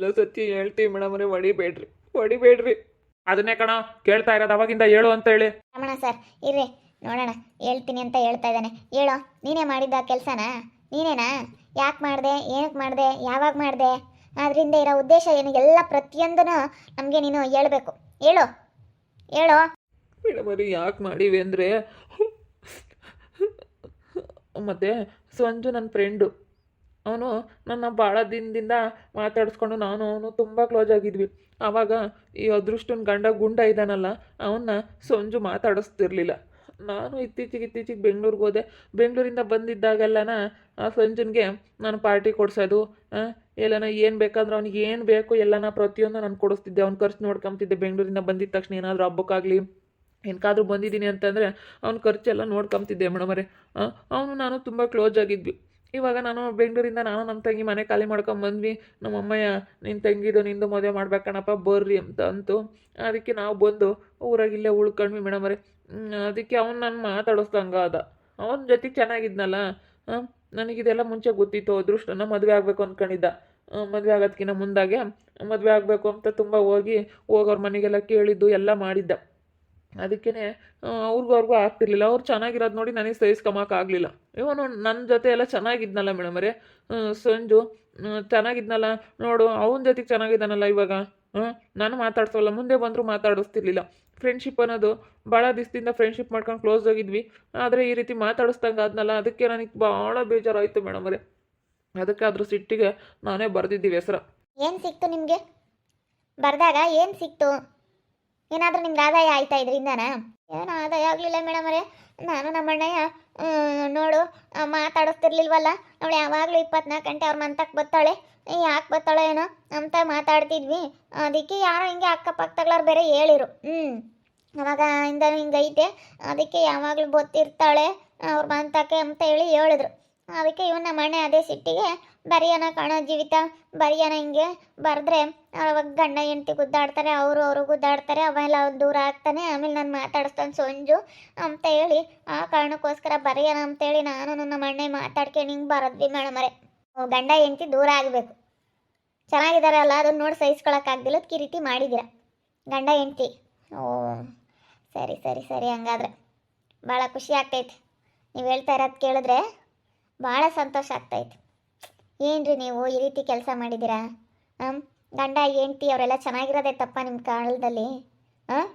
ಇಲ್ಲ ಸತ್ಯ ಹೇಳ್ತೀವಿ ಮೇಡಮರೇ ಹೊಡಿಬೇಡ್ರಿ ಹೊಡಿಬೇಡ್ರಿ. ಅದನ್ನೇ ಕಣ ಕೇಳ್ತಾ ಇರೋದು ಅವಾಗಿಂದ ಹೇಳು ಅಂತ ಹೇಳಿ. ರಮಣ ಸರ್ ಇರ್ರಿ ನೋಡೋಣ ಹೇಳ್ತೀನಿ ಅಂತ ಹೇಳ್ತಾ ಇದ್ದಾನೆ. ಹೇಳೋ ನೀನೇ ಮಾಡಿದ್ದ ಕೆಲಸನಾ? ನೀನೇನಾ? ಯಾಕೆ ಮಾಡಿದೆ ಏನಕ್ಕೆ ಮಾಡಿದೆ ಯಾವಾಗ ಮಾಡಿದೆ? ಅದರಿಂದ ಇರೋ ಉದ್ದೇಶ ಏನು? ಎಲ್ಲ ಪ್ರತಿಯೊಂದನ್ನು ನಮಗೆ ನೀನು ಹೇಳಬೇಕು. ಹೇಳು ಹೇಳು. ಮೇಡಮರಿ ಯಾಕೆ ಮಾಡಿವಿ ಅಂದರೆ ಮತ್ತೆ ಸಂಜು ನನ್ನ ಫ್ರೆಂಡು ಅವನು ನನ್ನ ಭಾಳ ದಿನದಿಂದ ಮಾತಾಡಿಸ್ಕೊಂಡು ನಾನು ಅವನು ತುಂಬ ಕ್ಲೋಸ್ ಆಗಿದ್ವಿ. ಆವಾಗ ಈ ಅದೃಷ್ಟನ ಗಂಡ ಗುಂಡ ಇದ್ದಾನಲ್ಲ ಅವನ್ನ ಸಂಜು ಮಾತಾಡಿಸ್ತಿರ್ಲಿಲ್ಲ. ನಾನು ಇತ್ತೀಚೆಗೆ ಇತ್ತೀಚೆಗೆ ಬೆಂಗಳೂರಿಗೆ ಹೋದೆ. ಬೆಂಗಳೂರಿಂದ ಬಂದಿದ್ದಾಗೆಲ್ಲನ ಆ ಸಂಜನ್ಗೆ ನಾನು ಪಾರ್ಟಿ ಕೊಡಿಸೋದು ಎಲ್ಲನ ಏನು ಬೇಕಾದ್ರೆ ಅವ್ನಿಗೆ ಏನು ಬೇಕು ಎಲ್ಲನ ಪ್ರತಿಯೊಂದು ನಾನು ಕೊಡಿಸ್ತಿದ್ದೆ. ಅವ್ನ ಖರ್ಚು ನೋಡ್ಕೊಂತಿದ್ದೆ ಬೆಂಗಳೂರಿಂದ ಬಂದಿದ್ದ ತಕ್ಷಣ ಏನಾದರೂ ಹಬ್ಬಕ್ಕಾಗಲಿ ಏನಕ್ಕಾದ್ರೂ ಬಂದಿದ್ದೀನಿ ಅಂತಂದರೆ ಅವ್ನ ಖರ್ಚೆಲ್ಲ ನೋಡ್ಕೊಂತಿದ್ದೆ ಮೇಡಮರೇ ಅವನು ನಾನು ತುಂಬ ಕ್ಲೋಸ್ ಆಗಿದ್ವಿ. ಇವಾಗ ನಾನು ಬೆಂಗಳೂರಿಂದ ನಾನು ನಮ್ಮ ತಂಗಿ ಮನೆ ಖಾಲಿ ಮಾಡ್ಕೊಂಡು ಬಂದ್ವಿ. ನಮ್ಮ ಅಮ್ಮಯ್ಯ ನಿನ್ನ ತಂಗಿದು ನಿಂದು ಮದುವೆ ಮಾಡ್ಬೇಕಣಪ್ಪ ಬರ್ರಿ ಅಂತ ಅಂತು. ಅದಕ್ಕೆ ನಾವು ಬಂದು ಊರಾಗ ಇಲ್ಲೇ ಉಳ್ಕೊಂಡ್ವಿ ಅವರೇ. ಅದಕ್ಕೆ ಅವ್ನು ನಾನು ಮಾತಾಡಿಸ್ದಂಗ ಅದ ಅವನ ಜೊತೆಗೆ ಚೆನ್ನಾಗಿದ್ನಲ್ಲ? ನನಗಿದೆಲ್ಲ ಮುಂಚೆ ಗೊತ್ತಿತ್ತು, ಅದೃಷ್ಟನ ಮದುವೆ ಆಗಬೇಕು ಅಂದ್ಕೊಂಡಿದ್ದ ಮದುವೆ ಆಗೋದಕ್ಕಿಂತ ಮುಂದಾಗೆ ಮದುವೆ ಆಗಬೇಕು ಅಂತ ತುಂಬ ಹೋಗಿ ಹೋಗೋರ ಮನೆಗೆಲ್ಲ ಕೇಳಿದ್ದು, ಎಲ್ಲ ಮಾಡಿದ್ದ. ಅದಕ್ಕೇ ಅವ್ರಿಗೂ ಅವ್ರಿಗೂ ಆಗ್ತಿರ್ಲಿಲ್ಲ. ಅವ್ರು ಚೆನ್ನಾಗಿರೋದು ನೋಡಿ ನನಗೆ ಸಹಿಸ್ಕೊಂಬಕ್ಕಾಗಲಿಲ್ಲ ಇವನು ನನ್ನ ಜೊತೆ ಎಲ್ಲ ಚೆನ್ನಾಗಿದ್ನಲ್ಲ ಮೇಡಮರೇ ಸಂಜು ಹ್ಮ್, ಚೆನ್ನಾಗಿದ್ನಲ್ಲ ನೋಡು ಅವನ ಜೊತೆಗೆ ಚೆನ್ನಾಗಿದ್ದಾನಲ್ಲ ಇವಾಗ. ಹಾಂ ನಾನು ಮಾತಾಡ್ಸೋಲ್ಲ ಮುಂದೆ ಬಂದರೂ ಮಾತಾಡಿಸ್ತಿರ್ಲಿಲ್ಲ. ಫ್ರೆಂಡ್ಶಿಪ್ ಅನ್ನೋದು ಭಾಳ ದಿವಸದಿಂದ ಫ್ರೆಂಡ್ಶಿಪ್ ಮಾಡ್ಕೊಂಡು ಕ್ಲೋಸ್ ಆಗಿದ್ವಿ. ಆದರೆ ಈ ರೀತಿ ಮಾತಾಡಿಸ್ದಂಗೆ ಆದ್ನಲ್ಲ ಅದಕ್ಕೆ ನನಗೆ ಭಾಳ ಬೇಜಾರಾಯಿತು ಮೇಡಮರೇ ಅದಕ್ಕೆ ಅದ್ರ ಸಿಟ್ಟಿಗೆ ನಾನೇ ಬರೆದಿದ್ದೀವಿ ಹೆಸರು. ಏನು ಸಿಕ್ತು ನಿಮಗೆ? ಬರೆದಾಗ ಏನು ಸಿಕ್ತು? ಏನಾದರೂ ನಿಮ್ಗೆ ಆದಾಯ ಆಯ್ತಾ ಇದರಿಂದನಾ? ಏನು ಆದಾಯ ಆಗಲಿಲ್ಲ ಮೇಡಮರೇ ನಾನು ನಮ್ಮ ಅಣ್ಣಯ್ಯ ನೋಡು ಮಾತಾಡಿಸ್ತಿರ್ಲಿಲ್ವಲ್ಲ? ಅವಳು ಯಾವಾಗಲೂ ಇಪ್ಪತ್ನಾಲ್ಕು ಗಂಟೆ ಅವ್ರ ಮಂತಕ್ಕೆ ಬರ್ತಾಳೆ. ಯಾಕೆ ಬರ್ತಾಳೆ ಏನೋ ಅಂತ ಮಾತಾಡ್ತಿದ್ವಿ. ಅದಕ್ಕೆ ಯಾರೋ ಹಿಂಗೆ ಅಕ್ಕಪಕ್ಕದವ್ರು ಬೇರೆ ಹೇಳಿರು. ಹ್ಞೂ ಅವಾಗ ಇಂದ ಹಿಂಗೈತೆ. ಅದಕ್ಕೆ ಯಾವಾಗಲೂ ಗೊತ್ತಿರ್ತಾಳೆ ಅವ್ರ ಮಂತಕ್ಕೆ ಅಂತ ಹೇಳಿ ಹೇಳಿದ್ರು. ಅದಕ್ಕೆ ಇವನ್ನ ನಮ್ಮ ಅದೇ ಸಿಟ್ಟಿಗೆ, ಬರಿಯನ ಕಾಣೋ ಜೀವಿತ, ಬರಿಯನ ಹಿಂಗೆ ಬರೆದ್ರೆ ಅವಾಗ ಗಂಡ ಹೆಂಡತಿ ಗುದ್ದಾಡ್ತಾರೆ, ಅವರು ಅವರು ಗುದ್ದಾಡ್ತಾರೆ, ಅವೆಲ್ಲ ದೂರ ಆಗ್ತಾನೆ, ಆಮೇಲೆ ನಾನು ಮಾತಾಡಿಸ್ತಾನೆ ಸೊಂಜು ಅಂತ ಹೇಳಿ, ಆ ಕಾರಣಕ್ಕೋಸ್ಕರ ಬರೆಯೋಣ ಅಂತೇಳಿ ನಾನು ನನ್ನ ಮಣ್ಣೆ ಮಾತಾಡ್ಕೊಂಡು ಹಿಂಗೆ ಬರದ್ವಿ ಮೇಡಮರೆ ಗಂಡ ಹೆಂಡತಿ ದೂರ ಆಗಬೇಕು. ಚೆನ್ನಾಗಿದ್ದಾರಲ್ಲ ಅದನ್ನು ನೋಡಿ ಸಹಿಸ್ಕೊಳಕ್ಕಾಗ್ದಿಲ್ಲ, ಅದಕ್ಕೆ ರೀತಿ ಮಾಡಿದ್ದೀರ ಗಂಡ ಹೆಂಡತಿ. ಓ, ಸರಿ ಸರಿ ಸರಿ, ಹಂಗಾದ್ರೆ. ಭಾಳ ಖುಷಿ ಆಗ್ತೈತೆ. ನೀವು ಹೇಳ್ತಾ ಇರೋದು ಕೇಳಿದ್ರೆ ಭಾಳ ಸಂತೋಷ ಆಗ್ತೈತೆ. ಏನ್ರಿ ನೀವು ಈ ರೀತಿ ಕೆಲಸ ಮಾಡಿದ್ದೀರಾ? ಹಾಂ ಗಂಡ, ಹೆಂಡ್ತಿ ಅವರೆಲ್ಲ ಚೆನ್ನಾಗಿರೋದೇ ತಪ್ಪ ನಿಮ್ಮ ಕಾಲದಲ್ಲಿ? ಹಾಂ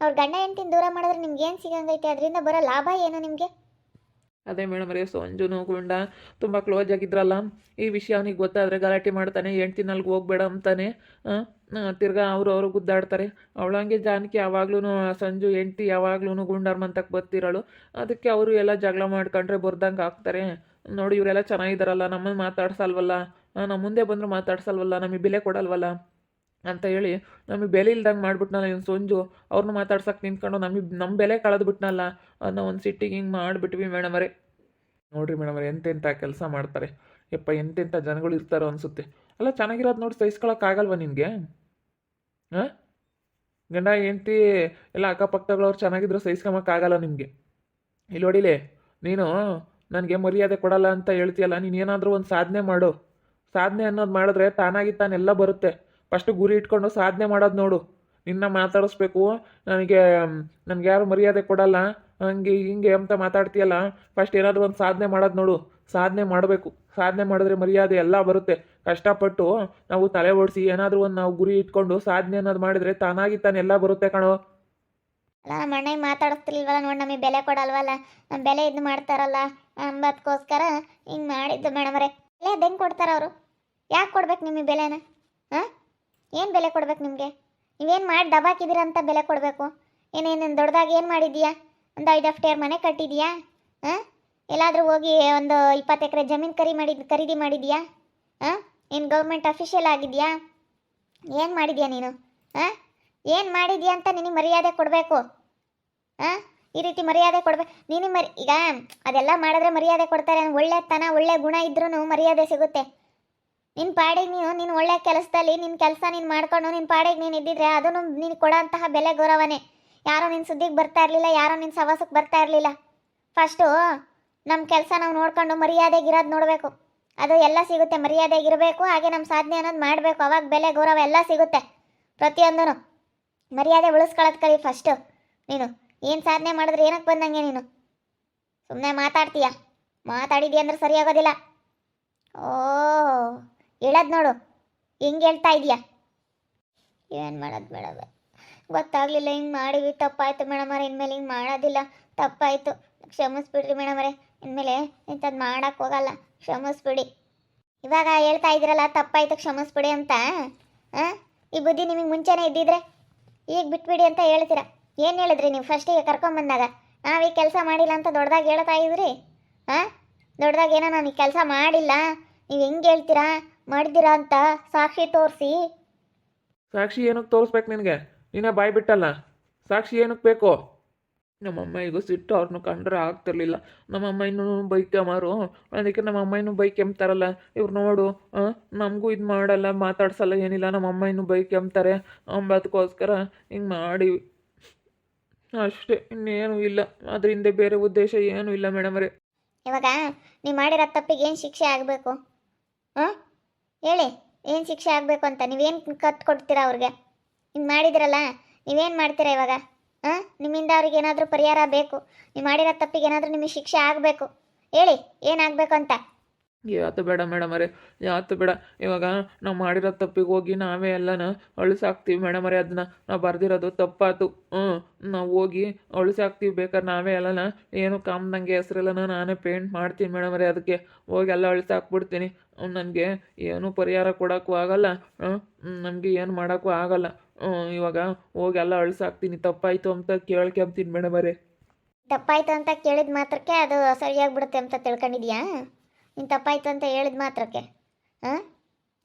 ಅವ್ರ ಗಂಡ, ಹೆಂಡ್ತಿನ ದೂರ ಮಾಡಿದ್ರೆ ನಿಮ್ಗೆ ಏನು ಸಿಗಂಗೈತೆ? ಅದರಿಂದ ಬರೋ ಲಾಭ ಏನು ನಿಮಗೆ? ಅದೇ ಮೇಡಮ್ ರೇ, ಸಂಜುನು ಗುಂಡ ತುಂಬ ಕ್ಲೋಸ್ ಆಗಿದ್ರಲ್ಲ. ಈ ವಿಷಯ ಅವನಿಗೆ ಗೊತ್ತಾದರೆ ಗಲಾಟೆ ಮಾಡ್ತಾನೆ, ಹೆಂಡ್ತಿನಲ್ಗೆ ಹೋಗ್ಬೇಡ ಅಂತಾನೆ. ತಿರ್ಗ ಅವರು ಅವರು ಗುದ್ದಾಡ್ತಾರೆ. ಅವಳಂಗೆ ಜಾನಕಿ ಯಾವಾಗ್ಲೂ ಸಂಜು, ಹೆಂಡ್ತಿ ಯಾವಾಗ್ಲೂ ಗುಂಡರ್ಮಂತಕ್ಕೆ ಬರ್ತಿರೋಳು. ಅದಕ್ಕೆ ಅವರು ಎಲ್ಲ ಜಗಳ ಮಾಡ್ಕೊಂಡ್ರೆ ಬರ್ದಂಗೆ ಆಗ್ತಾರೆ. ನೋಡಿ, ಇವರೆಲ್ಲ ಚೆನ್ನಾಗಿದ್ದಾರಲ್ಲ ನಮ್ಮನ್ನು ಮಾತಾಡ್ಸಲ್ವಲ್ಲ? ನಮ್ಮ ಮುಂದೆ ಬಂದರೂ ಮಾತಾಡ್ಸಲ್ವಲ್ಲ, ನಮಗೆ ಬೆಲೆ ಕೊಡಲ್ವಲ್ಲ? ಅಂತ ಹೇಳಿ ನಮಗೆ ಬೆಲೆ ಇಲ್ದಂಗೆ ಮಾಡಿಬಿಟ್ನಲ್ಲ ಇವ್ನು ಸೊಂಜು. ಅವ್ರನ್ನ ಮಾತಾಡ್ಸೋಕೆ ನಿಂತ್ಕೊಂಡು ನಮಗೆ ನಮ್ಮ ಬೆಲೆ ಕಳೆದ್ಬಿಟ್ನಲ್ಲ ಅದನ್ನ ಒಂದು ಸಿಟ್ಟಿಗೆ ಹಿಂಗೆ ಮಾಡಿಬಿಟ್ವಿ ಮೇಡಮರೇ. ನೋಡಿರಿ ಮೇಡಮರೇ ಎಂತೆಂಥ ಕೆಲಸ ಮಾಡ್ತಾರೆ. ಯಪ್ಪ ಎಂತೆಂಥ ಜನಗಳು ಇರ್ತಾರೋ ಅನಿಸುತ್ತೆ. ಅಲ್ಲ, ಚೆನ್ನಾಗಿರೋದು ನೋಡಿ ಸಹಿಸ್ಕೊಳಕ್ಕಾಗಲ್ವ ನಿನಗೆ? ಹಾಂ ಗಂಡ, ಹೆಂಡ್ತಿ, ಎಲ್ಲ ಅಕ್ಕಪಕ್ಕದವ್ರು ಚೆನ್ನಾಗಿದ್ರು ಸಹಿಸ್ಕೊಂಬಕ್ಕಾಗಲ್ಲ ನಿಮಗೆ. ಇಲ್ಲಿ ನೋಡಿಲೆ, ನೀನು ನನಗೆ ಮರ್ಯಾದೆ ಕೊಡಲ್ಲ ಅಂತ ಹೇಳ್ತೀಯಲ್ಲ ನೀನೇನಾದರೂ ಒಂದು ಸಾಧನೆ ಮಾಡು. ಸಾಧನೆ ಅನ್ನೋದು ಮಾಡಿದ್ರೆ ತಾನಾಗಿ ತಾನೆಲ್ಲ ಬರುತ್ತೆ. ಫಸ್ಟ್ ಗುರಿ ಇಟ್ಕೊಂಡು ಸಾಧನೆ ಮಾಡೋದು ನೋಡು. ನಿನ್ನ ಮಾತಾಡಿಸ್ಬೇಕು, ನನಗೆ ನನಗೆ ಯಾರು ಮರ್ಯಾದೆ ಕೊಡಲ್ಲ, ಹಂಗೆ ಹಿಂಗೆ ಅಂತ ಮಾತಾಡ್ತೀಯಲ್ಲ, ಫಸ್ಟ್ ಏನಾದರೂ ಒಂದು ಸಾಧನೆ ಮಾಡೋದು ನೋಡು. ಸಾಧನೆ ಮಾಡಬೇಕು. ಸಾಧನೆ ಮಾಡಿದ್ರೆ ಮರ್ಯಾದೆ ಎಲ್ಲ ಬರುತ್ತೆ. ಕಷ್ಟಪಟ್ಟು ನಾವು ತಲೆ ಓಡಿಸಿ ಏನಾದರೂ ಒಂದು ನಾವು ಗುರಿ ಇಟ್ಕೊಂಡು ಸಾಧನೆ ಅನ್ನೋದು ಮಾಡಿದರೆ ತಾನಾಗಿ ತಾನೆಲ್ಲ ಬರುತ್ತೆ ಕಣೋ. ಅಲ್ಲ, ನಮ್ಮ ಅಣ್ಣಗೆ ಮಾತಾಡಿಸ್ತಿಲ್ವಲ್ಲ ನೋಡಿ ನಮಗೆ ಬೆಲೆ ಕೊಡಲ್ವಲ್ಲ ನಮ್ಮ ಬೆಲೆ ಇದು ಮಾಡ್ತಾರಲ್ಲ ಅಂಬದ್ಕೋಸ್ಕರ ಹಿಂಗೆ ಮಾಡಿದ್ದು ಮೇಡಮರೇ ಬೆಲೆ ಅದು ಹೆಂಗೆ ಕೊಡ್ತಾರೆ ಅವರು? ಯಾಕೆ ಕೊಡ್ಬೇಕು ನಿಮಗೆ ಬೆಲೆನ? ಹಾಂ? ಏನು ಬೆಲೆ ಕೊಡ್ಬೇಕು ನಿಮಗೆ? ನೀವೇನು ಮಾಡಿ ದಬಾಕಿದ್ದೀರ ಅಂತ ಬೆಲೆ ಕೊಡಬೇಕು? ಏನೇನು ದೊಡ್ಡದಾಗಿ ಏನು ಮಾಡಿದ್ಯಾ? ಒಂದು ಐದು ಅಫ್ಟೇರ್ ಮನೆ ಕಟ್ಟಿದೀಯಾ? ಹಾಂ? ಎಲ್ಲಾದರೂ ಹೋಗಿ ಒಂದು ಇಪ್ಪತ್ತು ಎಕರೆ ಜಮೀನು ಖರೀ ಮಾಡಿದ್, ಖರೀದಿ ಮಾಡಿದೀಯಾ? ಹಾಂ? ಏನು ಗೌರ್ಮೆಂಟ್ ಅಫಿಷಿಯಲ್ ಆಗಿದೆಯಾ? ಏನು ಮಾಡಿದ್ಯಾ ನೀನು? ಹಾಂ? ಏನು ಮಾಡಿದ್ಯಾ ಅಂತ ನಿನಗೆ ಮರ್ಯಾದೆ ಕೊಡಬೇಕು? ಹಾಂ ಈ ರೀತಿ ಮರ್ಯಾದೆ ಕೊಡ್ಬೇಕು ನೀನು ಮರಿ ಈಗ ಅದೆಲ್ಲ ಮಾಡಿದ್ರೆ ಮರ್ಯಾದೆ ಕೊಡ್ತಾರೆ. ಒಳ್ಳೆತನ, ಒಳ್ಳೆ ಗುಣ ಇದ್ರೂ ಮರ್ಯಾದೆ ಸಿಗುತ್ತೆ. ನಿನ್ನ ಪಾಡಿಗೆ ನೀನು ನಿನ್ನ ಒಳ್ಳೆ ಕೆಲಸದಲ್ಲಿ ನಿನ್ನ ಕೆಲಸ ನೀನು ಮಾಡ್ಕೊಂಡು ನಿನ್ನ ಪಾಡಿಗೆ ನೀನು ಇದ್ದಿದ್ರೆ ಅದನ್ನು ನೀನು ಕೊಡೋಂತಹ ಬೆಲೆ ಗೌರವನೇ. ಯಾರೋ ನಿನ್ನ ಸುದ್ದಿಗೆ ಬರ್ತಾ ಇರಲಿಲ್ಲ, ಯಾರೋ ನಿನ್ನ ಸವಾಸಕ್ಕೆ ಬರ್ತಾ ಇರಲಿಲ್ಲ. ಫಸ್ಟು ನಮ್ಮ ಕೆಲಸ ನಾವು ನೋಡ್ಕೊಂಡು ಮರ್ಯಾದೆಗಿರೋದು ನೋಡಬೇಕು. ಅದು ಎಲ್ಲ ಸಿಗುತ್ತೆ. ಮರ್ಯಾದೆಗಿರಬೇಕು ಹಾಗೆ ನಮ್ಮ ಸಾಧನೆ ಅನ್ನೋದು ಮಾಡಬೇಕು. ಅವಾಗ ಬೆಲೆ ಗೌರವ ಎಲ್ಲ ಸಿಗುತ್ತೆ. ಪ್ರತಿಯೊಂದೂ ಮರ್ಯಾದೆ ಉಳಿಸ್ಕೊಳ್ಳೋದು ಕಲಿ ಫಸ್ಟು ನೀನು ಏನು ಸಾಧನೆ ಮಾಡಿದ್ರೆ ಏನಕ್ಕೆ ಬಂದಂಗೆ ನೀನು? ಸುಮ್ಮನೆ ಮಾತಾಡ್ತೀಯ? ಮಾತಾಡಿದ್ಯಾ ಅಂದ್ರೆ ಸರಿಯಾಗೋದಿಲ್ಲ ಓ, ಹೇಳೋದು ನೋಡು. ಹೆಂಗೆ ಹೇಳ್ತಾ ಇದೀಯಾ? ಏನು ಮಾಡೋದು ಮೇಡಮ್ ಗೊತ್ತಾಗಲಿಲ್ಲ, ಹಿಂಗೆ ಮಾಡಿವಿ ತಪ್ಪಾಯ್ತು ಮೇಡಮರೇ ಇನ್ಮೇಲೆ ಹಿಂಗೆ ಮಾಡೋದಿಲ್ಲ, ತಪ್ಪಾಯ್ತು. ಕ್ಷಮಿಸ್ಬಿಡ್ರಿ ಮೇಡಮರೇ ಇನ್ಮೇಲೆ ಇಂಥದ್ದು ಮಾಡಕ್ಕೆ ಹೋಗಲ್ಲ. ಕ್ಷಮಿಸ್ಬಿಡಿ. ಇವಾಗ ಹೇಳ್ತಾ ಇದ್ದೀರಲ್ಲ ತಪ್ಪಾಯ್ತು, ಕ್ಷಮಿಸ್ಬಿಡಿ ಅಂತ ಹಾಂ ಈ ಬುದ್ಧಿ ನಿಮಗೆ ಮುಂಚೆನೇ ಇದ್ದಿದ್ರೆ ಈಗ ಬಿಟ್ಬಿಡಿ ಅಂತ ಹೇಳ್ತೀರಾ? ಏನು ಹೇಳಿದ್ರಿ ನೀವು ಫಸ್ಟಿಗೆ ಕರ್ಕೊಂಬಂದಾಗ? ನಾವು ಈ ಕೆಲಸ ಮಾಡಿಲ್ಲ ಅಂತ ದೊಡ್ಡದಾಗಿ ಹೇಳ್ತಾ ಇದ್ರಿ ಹಾಂ ದೊಡ್ಡದಾಗಿ ಏನೋ ನಾನು ಈ ಕೆಲಸ ಮಾಡಿಲ್ಲ. ನೀವು ಹೆಂಗೆ ಹೇಳ್ತೀರಾ? ಮಾಡಿದ್ದೀರಾ ಅಂತ ಸಾಕ್ಷಿ ತೋರಿಸಿ. ಸಾಕ್ಷಿ ಏನಕ್ಕೆ ತೋರಿಸ್ಬೇಕು ನಿನಗೆ? ನೀನೇ ಬಾಯ್ ಬಿಟ್ಟಲ್ಲ. ಸಾಕ್ಷಿ ಏನಕ್ಕೆ ಬೇಕು? ನಮ್ಮಮ್ಮ ಈಗ ಸಿಟ್ಟು ಅವ್ರನ್ನೂ ಕಂಡ್ರೆ ಆಗ್ತಿರ್ಲಿಲ್ಲ. ನಮ್ಮಮ್ಮ ಇನ್ನೂ ಬೈಕ್ ಅಮಾರು ಅದಕ್ಕೆ ನಮ್ಮಮ್ಮ ಇನ್ನೂ ಬೈಕೆಂಬ್ತಾರಲ್ಲ ಇವ್ರು ನೋಡು ನಮಗೂ ಇದು ಮಾಡಲ್ಲ, ಮಾತಾಡ್ಸಲ್ಲ, ಏನಿಲ್ಲ. ನಮ್ಮಮ್ಮ ಇನ್ನೂ ಬೈಕೆಂಬ್ತಾರೆ ಅಂಬದಕ್ಕೋಸ್ಕರ ಹಿಂಗೆ ಮಾಡಿ. ಅಷ್ಟೇ, ಇನ್ನೇನು ಇಲ್ಲ. ಅದರಿಂದ ಬೇರೆ ಉದ್ದೇಶ ಏನೂ ಇಲ್ಲ ಮೇಡಮರೇ ಇವಾಗ ನೀವು ಮಾಡಿರೋ ತಪ್ಪಿಗೆ ಏನು ಶಿಕ್ಷೆ ಆಗಬೇಕು? ಹಾಂ ಹೇಳಿ, ಏನು ಶಿಕ್ಷೆ ಆಗಬೇಕು ಅಂತ. ನೀವೇನು ಕತ್ತು ಕೊಡ್ತೀರಾ ಅವ್ರಿಗೆ? ಹಿಂಗೆ ಮಾಡಿದ್ರಲ್ಲ, ನೀವೇನು ಮಾಡ್ತೀರಾ ಇವಾಗ? ಹಾಂ? ನಿಮ್ಮಿಂದ ಅವ್ರಿಗೆ ಏನಾದರೂ ಪರಿಹಾರ ಬೇಕು. ನೀವು ಮಾಡಿರೋ ತಪ್ಪಿಗೆ ಏನಾದರೂ ನಿಮಗೆ ಶಿಕ್ಷೆ ಆಗಬೇಕು. ಹೇಳಿ ಏನಾಗಬೇಕು ಅಂತ? ಯಾತು ಬೇಡ ಮೇಡಮರೇ ಯಾತು ಬೇಡ. ಇವಾಗ ನಾವು ಮಾಡಿರೋ ತಪ್ಪಿಗೆ ಹೋಗಿ ನಾವೇ ಎಲ್ಲನ ಅಳಿಸಾಕ್ತೀವಿ ಮೇಡಮರೇ ಅದನ್ನ ನಾವು ಬರ್ದಿರೋದು ತಪ್ಪಾತು. ಹ್ಞೂ ನಾವು ಹೋಗಿ ಅಳಿಸಾಕ್ತೀವಿ ಬೇಕಾದ್ರೆ ನಾವೇ ಎಲ್ಲನ ಏನು ಕಾಮ್ದಂಗೆ ಹೆಸ್ರೆಲ್ಲನ ನಾನೇ ಪೇಂಟ್ ಮಾಡ್ತೀನಿ ಮೇಡಮರೇ ಅದಕ್ಕೆ ಹೋಗಿ ಎಲ್ಲ ಅಳಿಸಾಕ್ಬಿಡ್ತೀನಿ. ನನಗೆ ಏನೂ ಪರಿಹಾರ ಕೊಡೋಕ್ಕೂ ಆಗಲ್ಲ. ನಮಗೆ ಏನು ಮಾಡೋಕ್ಕೂ ಆಗಲ್ಲ. ಇವಾಗ ಹೋಗಿ ಎಲ್ಲ ಅಳಿಸಾಕ್ತೀನಿ. ತಪ್ಪಾಯಿತು ಅಂತ ಕೇಳ್ಕೊಂತೀನಿ ಮೇಡಮರೇ ತಪ್ಪಾಯ್ತು ಅಂತ ಕೇಳಿದ ಮಾತ್ರಕ್ಕೆ ಅದು ಸರಿಯಾಗ್ಬಿಡುತ್ತೆ ಅಂತ ತಿಳ್ಕೊಂಡಿದ್ಯಾ? ನೀನು ತಪ್ಪಾಯ್ತು ಅಂತ ಹೇಳಿದ ಮಾತ್ರಕ್ಕೆ. ಹಾಂ?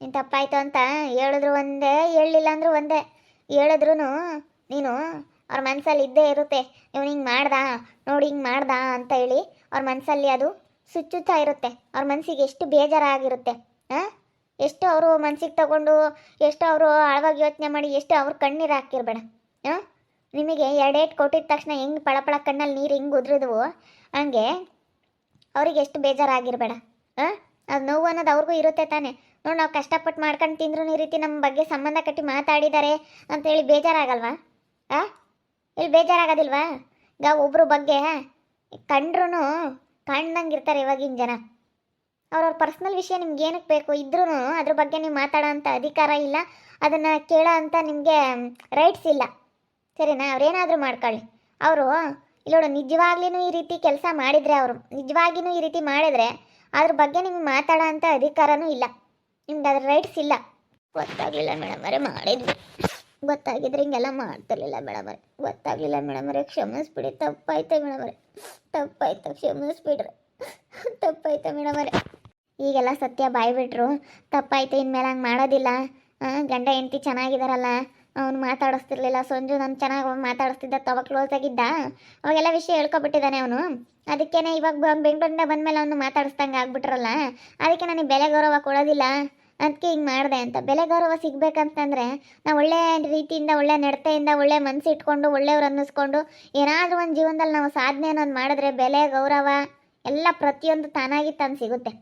ನೀನು ತಪ್ಪಾಯ್ತು ಅಂತ ಹೇಳಿದ್ರು ಒಂದೇ ಹೇಳಲಿಲ್ಲ ಅಂದರೂ ಒಂದೇ. ಹೇಳಿದ್ರು ನೀನು ಅವ್ರ ಮನಸ್ಸಲ್ಲಿ ಇದ್ದೇ ಇರುತ್ತೆ. ಇವನು ಹಿಂಗೆ ಮಾಡ್ದ? ನೋಡಿ ಹಿಂಗೆ ಮಾಡ್ದ ಅಂತ ಹೇಳಿ ಅವ್ರ ಮನಸ್ಸಲ್ಲಿ ಅದು ಸುಚ್ಚುತ್ತಾ ಇರುತ್ತೆ. ಅವ್ರ ಮನಸ್ಸಿಗೆ ಎಷ್ಟು ಬೇಜಾರಾಗಿರುತ್ತೆ. ಹಾಂ? ಎಷ್ಟು ಅವರು ಮನ್ಸಿಗೆ ತಗೊಂಡು, ಎಷ್ಟು ಅವರು ಆಳವಾಗಿ ಯೋಚನೆ ಮಾಡಿ, ಎಷ್ಟು ಅವ್ರ ಕಣ್ಣೀರು ಹಾಕಿರ್ಬೇಡ ಹಾಂ? ನಿಮಗೆ ಎರಡೇಟ್ ಕೊಟ್ಟಿದ ತಕ್ಷಣ ಹೆಂಗೆ ಪಳಪಳ ಕಣ್ಣಲ್ಲಿ ನೀರು ಹೆಂಗೆ ಉದ್ರಿದ್ವು ಹಂಗೆ ಅವ್ರಿಗೆ ಎಷ್ಟು ಬೇಜಾರಾಗಿರ್ಬೇಡ. ಹಾಂ? ಅದು ನೋವು ಅನ್ನೋದು ಅವ್ರಿಗೂ ಇರುತ್ತೆ ತಾನೇ. ನೋಡಿ ನಾವು ಕಷ್ಟಪಟ್ಟು ಮಾಡ್ಕೊಂಡು ತಿಂದ್ರು ಈ ರೀತಿ ನಮ್ಮ ಬಗ್ಗೆ ಸಂಬಂಧ ಕಟ್ಟಿ ಮಾತಾಡಿದ್ದಾರೆ ಅಂತೇಳಿ ಬೇಜಾರಾಗಲ್ವಾ? ಆ ಇಲ್ಲಿ ಬೇಜಾರಾಗೋದಿಲ್ವಾ? ಈಗ ಒಬ್ಬರು ಬಗ್ಗೆ ಕಂಡ್ರೂ ಕಾಣ್ದಂಗೆ ಇರ್ತಾರೆ ಇವಾಗಿನ ಜನ. ಅವ್ರವ್ರ ಪರ್ಸ್ನಲ್ ವಿಷಯ ನಿಮ್ಗೆ ಏನಕ್ಕೆ ಬೇಕು? ಇದ್ರೂ ಅದ್ರ ಬಗ್ಗೆ ನೀವು ಮಾತಾಡೋ ಅಂಥ ಅಧಿಕಾರ ಇಲ್ಲ. ಅದನ್ನು ಕೇಳೋ ಅಂತ ನಿಮಗೆ ರೈಟ್ಸ್ ಇಲ್ಲ. ಸರಿನಾ? ಅವ್ರೇನಾದರೂ ಮಾಡ್ಕೊಳ್ಳಿ. ಅವರು ಇಲ್ಲೋಡು ನಿಜವಾಗ್ಲೂ ಈ ರೀತಿ ಕೆಲಸ ಮಾಡಿದರೆ ಅವರು ನಿಜವಾಗಿಯೂ ಈ ರೀತಿ ಮಾಡಿದರೆ ಅದ್ರ ಬಗ್ಗೆ ನಿಮ್ಗೆ ಮಾತಾಡೋ ಅಂಥ ಅಧಿಕಾರನೂ ಇಲ್ಲ. ನಿಮ್ಗೆ ಅದ್ರ ರೈಟ್ಸ್ ಇಲ್ಲ. ಗೊತ್ತಾಗಲಿಲ್ಲ ಮೇಡಮರೇ ಮಾಡಿದ್ವಿ. ಗೊತ್ತಾಗಿದ್ರೆ ಹಿಂಗೆಲ್ಲ ಮಾಡ್ತಿರ್ಲಿಲ್ಲ ಮೇಡಮರೇ ಗೊತ್ತಾಗಲಿಲ್ಲ ಮೇಡಮರೇ ಕ್ಷಮಿಸ್ಬಿಡಿ. ತಪ್ಪಾಯ್ತು ಮೇಡಮರೇ ತಪ್ಪಾಯ್ತು, ಕ್ಷಮಿಸ್ಬಿಡ್ರಿ. ತಪ್ಪಾಯ್ತು ಮೇಡಮರೇ ಈಗೆಲ್ಲ ಸತ್ಯ ಬಾಯ್ಬಿಟ್ರು ತಪ್ಪಾಯ್ತು, ಇನ್ಮೇಲೆ ಹಂಗೆ ಮಾಡೋದಿಲ್ಲ. ಗಂಡ ಹೆಂಡತಿ ಚೆನ್ನಾಗಿದ್ದಾರಲ್ಲ ಅವ್ನು ಮಾತಾಡಿಸ್ತಿರ್ಲಿಲ್ಲ. ಸಂಜು ನಾನು ಚೆನ್ನಾಗಿ ಮಾತಾಡಿಸ್ತಿದ್ದ, ತವ ಕ್ಲೋಸ್ ಆಗಿದ್ದ. ಅವಾಗೆಲ್ಲ ವಿಷಯ ಹೇಳ್ಕೊಬಿಟ್ಟಿದ್ದಾನೆ ಅವನು. ಅದಕ್ಕೇನೆ ಇವಾಗ ಬೆಂಗಳೂರಿಂದ ಬಂದಮೇಲೆ ಅವನು ಮಾತಾಡಿಸ್ದಂಗೆ ಆಗ್ಬಿಟ್ರಲ್ಲ. ಅದಕ್ಕೆ ನನಗೆ ಬೆಲೆ ಗೌರವ ಕೊಡೋದಿಲ್ಲ. ಅದಕ್ಕೆ ಹಿಂಗೆ ಮಾಡಿದೆ ಅಂತ. ಬೆಲೆ ಗೌರವ ಸಿಗಬೇಕಂತಂದರೆ ನಾವು ಒಳ್ಳೆ ರೀತಿಯಿಂದ, ಒಳ್ಳೆ ನಡತೆಯಿಂದ, ಒಳ್ಳೆ ಮನಸ್ಸಿಟ್ಕೊಂಡು ಒಳ್ಳೆಯವ್ರು ಅನ್ನಿಸ್ಕೊಂಡು ಏನಾದರೂ ಒಂದು ಜೀವನದಲ್ಲಿ ನಾವು ಸಾಧನೆ ಅನ್ನೋದು ಮಾಡಿದ್ರೆ ಬೆಲೆ ಗೌರವ ಎಲ್ಲ ಪ್ರತಿಯೊಂದು ತಾನಾಗಿ ತಾನು ಸಿಗುತ್ತೆ.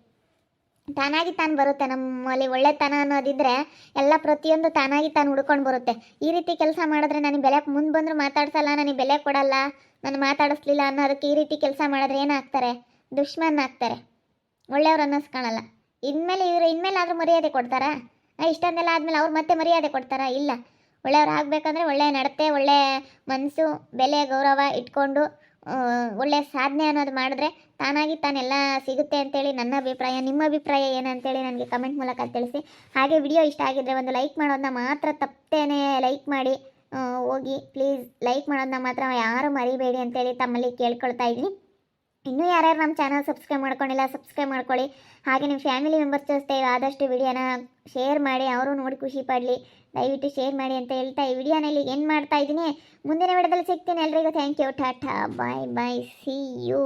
ತಾನಾಗಿ ತಾನು ಬರುತ್ತೆ. ನಮ್ಮಲ್ಲಿ ಒಳ್ಳೆತನ ಅನ್ನೋದಿದ್ರೆ ಎಲ್ಲ ಪ್ರತಿಯೊಂದು ತಾನಾಗಿ ತಾನು ಹುಡ್ಕೊಂಡು ಬರುತ್ತೆ. ಈ ರೀತಿ ಕೆಲಸ ಮಾಡಿದ್ರೆ ನನಗೆ ಬೆಲೆ ಮುಂದೆ ಬಂದರೂ ಮಾತಾಡ್ಸಲ್ಲ, ನನಗೆ ಬೆಲೆ ಕೊಡಲ್ಲ, ನಾನು ಮಾತಾಡಿಸ್ಲಿಲ್ಲ ಅನ್ನೋದಕ್ಕೆ ಈ ರೀತಿ ಕೆಲಸ ಮಾಡಿದ್ರೆ ಏನಾಗ್ತಾರೆ ದುಷ್ಮನ್ ಆಗ್ತಾರೆ. ಒಳ್ಳೆಯವ್ರು ಅನ್ನಿಸ್ಕೊಳಲ್ಲ ಇನ್ಮೇಲೆ ಇವರು ಇನ್ಮೇಲೆ ಆದರೂ ಮರ್ಯಾದೆ ಕೊಡ್ತಾರಾ? ಇಷ್ಟೊಂದೆಲ್ಲ ಆದಮೇಲೆ ಅವ್ರು ಮತ್ತೆ ಮರ್ಯಾದೆ ಕೊಡ್ತಾರಾ? ಇಲ್ಲ. ಒಳ್ಳೆಯವ್ರು ಆಗಬೇಕಂದ್ರೆ ಒಳ್ಳೆಯ ನಡತೆ ಒಳ್ಳೆಯ ಮನಸ್ಸು ಬೆಲೆ, ಗೌರವ ಇಟ್ಕೊಂಡು ಒಳ್ಳೆಯ ಸಾಧನೆ ಅನ್ನೋದು ಮಾಡಿದ್ರೆ ತಾನಾಗಿ ತಾನೆಲ್ಲ ಸಿಗುತ್ತೆ ಅಂತೇಳಿ ನನ್ನ ಅಭಿಪ್ರಾಯ, ನಿಮ್ಮ ಅಭಿಪ್ರಾಯ ಏನಂತೇಳಿ ನನಗೆ ಕಮೆಂಟ್ ಮೂಲಕ ತಿಳಿಸಿ. ಹಾಗೆ ವಿಡಿಯೋ ಇಷ್ಟ ಆಗಿದ್ದರೆ ಒಂದು ಲೈಕ್ ಮಾಡೋದನ್ನ ಮಾತ್ರ ತಪ್ಪೇನೆ ಲೈಕ್ ಮಾಡಿ ಹೋಗಿ ಪ್ಲೀಸ್ ಲೈಕ್ ಮಾಡೋದನ್ನ ಮಾತ್ರ ಯಾರು ಮರಿಬೇಡಿ ಅಂತೇಳಿ ತಮ್ಮಲ್ಲಿ ಕೇಳ್ಕೊಳ್ತಾ ಇದ್ದೀನಿ. ಇನ್ನೂ ಯಾರ್ಯಾರು ನಮ್ಮ ಚಾನಲ್ ಸಬ್ಸ್ಕ್ರೈಬ್ ಮಾಡ್ಕೊಂಡಿಲ್ಲ ಸಬ್ಸ್ಕ್ರೈಬ್ ಮಾಡ್ಕೊಳ್ಳಿ. ಹಾಗೆ ನಿಮ್ಮ ಫ್ಯಾಮಿಲಿ ಮೆಂಬರ್ಸ್ ಜೊತೆ ಆದಷ್ಟು ವಿಡಿಯೋನ ಶೇರ್ ಮಾಡಿ, ಅವರು ನೋಡಿ ಖುಷಿ ಪಡಲಿ. ದಯವಿಟ್ಟು ಶೇರ್ ಮಾಡಿ ಅಂತ ಹೇಳ್ತಾ ಈ ವಿಡಿಯೋನಲ್ಲಿ ಏನು ಮಾಡ್ತಾ ಇದ್ದೀನಿ. ಮುಂದಿನ ವಿಡಿಯೋದಲ್ಲಿ ಸಿಗ್ತೀನಿ ಎಲ್ರಿಗೂ. Thank you tata bye bye see you